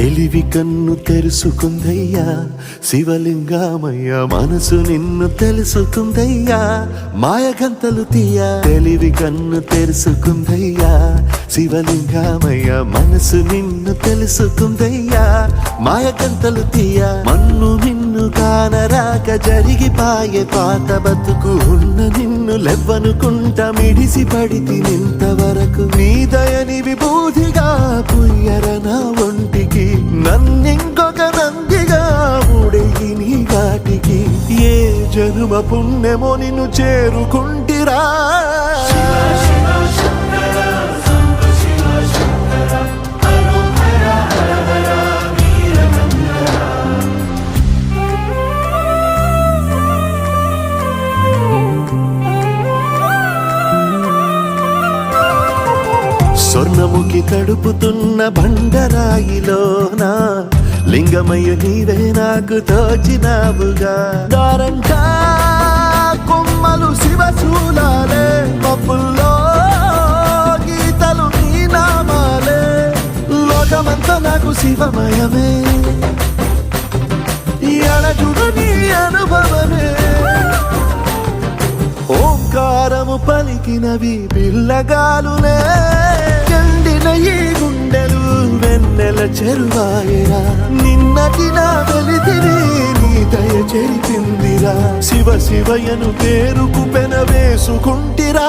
తెలివి కన్ను తెరుసుకుందయ్యా శివలింగామయ్యా మనసు నిన్ను తెలుసుకుందయ్యా మాయగంతలు తీయ తెలివి కన్ను తెరుసుకుందయ్యా శివలింగామయ్యా మనసు నిన్ను తెలుసుకుందయ్యా మాయగంతలు తీయ మన్ను కానరాక జరిగిపాయే పాత బతుకు ఉన్న నిన్ను లెవ్వనుకుంట మిడిసి పడితి నింతవరకు. నీ దయని విభూతిగా పుయ్యర నా ఒంటికి నన్నింకొక నందిగా ఊడెయ్యి నీ ఘాటికి ఏ జనుమ పుణ్యమో నిన్ను చేరుకుంటిరా. స్వర్ణముకి తడుపుతున్న బండరాయిలోన లింగమయ్య నీవే నాకు తోచినావుగా. దారంటా కొమ్మలు శివశూలాలే పప్పుల్లో గీతలు నీ నామాలే. లోకమంతా నాకు శివమయమే. ఈ నీ అనుభవమే. ఓంకారము పలికినవి పిల్లగాలులే. ఎండిన ఈ గుండెలు వెన్నెల చెరువాయరా. నిన్నటి నా వెలితిని నీ దయ చెరిపిందిరా. శివ శివయను పేరుకు పెన వేసుకుంటిరా.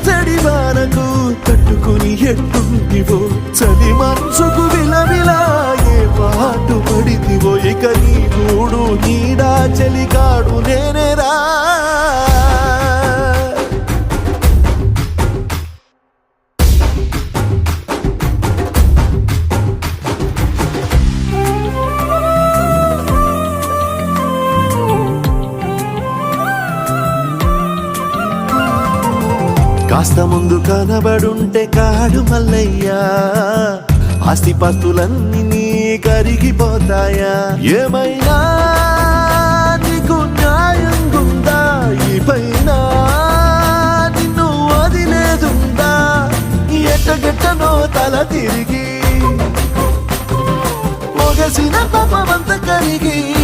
చడి వానకు తట్టుకుని ఎట్టుంటివో చలి మనసుకు విలవిలా ఏ పాటు పడితివో? ఇక నీ గూడు నీడా చలికాడు నేనే కాస్త ముందు కనబడుంటే కాడు మల్లయ్యా. ఆస్తిపాస్తులన్నీ నీ కరిగిపోతాయా? ఏమైనా నీకు న్యాయం ఉందా ఈ పైన నిన్ను వదిలేదుందా? ఎట్టగెట్టనో తల తిరిగి. మొగసిన పాపమంత కరిగి.